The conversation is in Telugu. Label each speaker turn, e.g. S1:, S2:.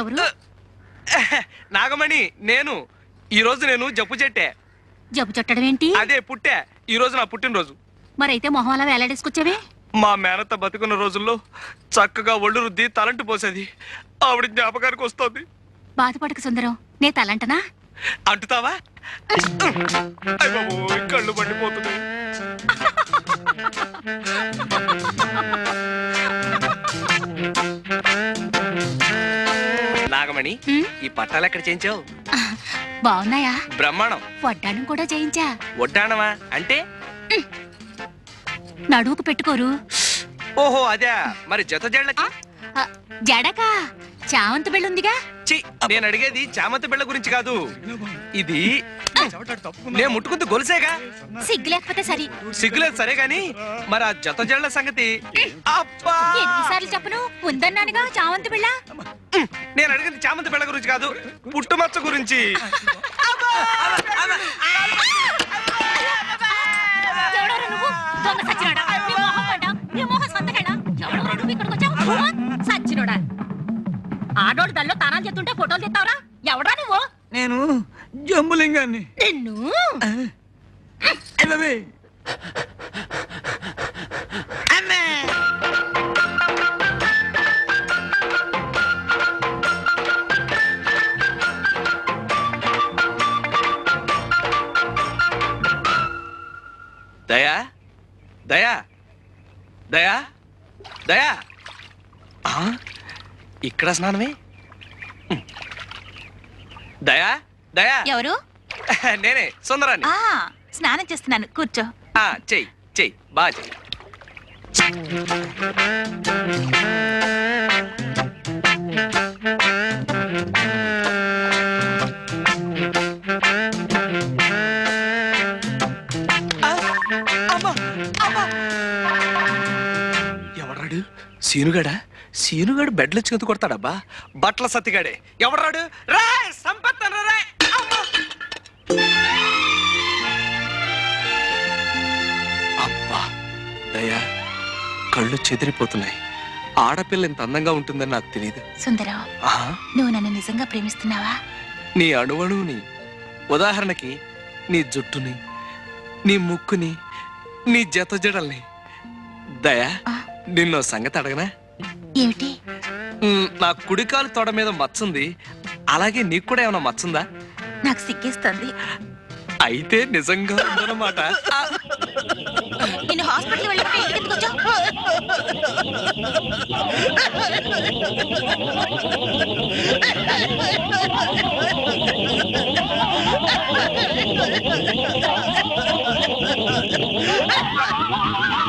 S1: ఎవరు?
S2: నాగమణి నేను. ఈ రోజు నేను జప్పు చెట్టే.
S1: జబ్బు చుట్టడం ఏంటి?
S2: అదే పుట్టే. ఈ రోజు నా పుట్టినరోజు.
S1: మరైతే మొహం అలా వేలాడేసుకొచ్చావే?
S2: మా మేనత్త బతికున్న రోజుల్లో చక్కగా ఒళ్ళు రుద్ది తలంటు పోసేది. ఆవిడ జ్ఞాపకానికి వస్తుంది.
S1: బాధపడక సుందరం. నే తలంటనా?
S2: అంటుతావా? కళ్ళు మండిపోతున్నాయి నాగమణి ఈ పట్టాలు ఎక్కడ చేయించావు?
S1: బాగున్నాయా?
S2: బ్రహ్మాండం.
S1: వడ్డానం కూడా చేయించా.
S2: వడ్డాణమా? అంటే?
S1: నడువుకు పెట్టుకోరు.
S2: ఓహో అదే. మరి జత
S1: ఆ, జడకా? చావంతి బెళ్ళుందిగా?
S2: చి నేను అడిగేది చామంతి బిళ్ళ గురించి కాదు. ఇది నేను ముట్టుకుంది గొలుసేగా.
S1: సిగ్గు లేకపోతే సరి.
S2: సిగ్గులేదు సరే గాని మరి ఆ జత జళ్ళ సంగతి. అబ్బా!
S1: ఎన్నిసార్లు చెప్పను? ఉందన్నానుగా చావంతి బిళ్ళ
S2: నేను అడిగింది చామంతి బిళ్ళ గురించి కాదు పుట్టుమచ్చ గురించి.
S1: ఎవడోరా నువ్వు? దొంగ సచ్చినోడా? నీ మొహం పడ్డా నీ మొహం సంతకెళ్ళా ఎవడోరా నువ్వు ఇక్కడికి వచ్చావు? సచ్చినోడా? ఆడోడు దల్లో తానాలు చేస్తుంటే ఫోటోలు తీస్తావరా? ఎవడా నువ్వు?
S3: నేను జంబులింగాన్ని.
S1: నిన్ను.
S3: అమ్మే.
S2: దయా? దయా? దయా? దయా? ఆ? ఇక్కడ స్నానమే. దయా దయా.
S1: ఎవరు?
S2: నేనే సుందరాన్ని
S1: ఆ స్నానం చేస్తున్నాను. కూర్చో.
S2: ఆ, చెయ్యి చెయ్యి. బాగా చెయ్యి. ఆ. ఎవడ్రాడు? సీనుగాడా? సీనుగాడు బెడ్లు వచ్చి కొడతాడబ్బా. బట్టల సత్తిగాడే ఎవడ్రాడు? రా సంపత్తను రా. అమ్మా. అబ్బా దయా కళ్ళు చెదిరిపోతున్నాయి. ఆడపిల్ల ఇంత అందంగా ఉంటుందని నాకు తెలియదు
S1: సుందరం నువ్వు నన్ను నిజంగా ప్రేమిస్తున్నావా?
S2: నీ అణువణువుని ఉదాహరణకి నీ జుట్టుని నీ ముక్కుని నీ జత జడల్ని. దయా. నిన్నో సంగతి అడగనా?
S1: ఏమిటి?
S2: మ్, నా కుడికాలు తొడ మీద మచ్చుంది. అలాగే నీకు కూడా ఏమైనా మచ్చుందా?
S1: నాకు సిగ్గేస్తుంది.
S2: అయితే నిజంగా ఉందన్నమాట. ఆ,
S1: నిన్ను హాస్పిటల్ వెళ్ళిపోయి ఇంటికి ఎందుకు వచ్చావు?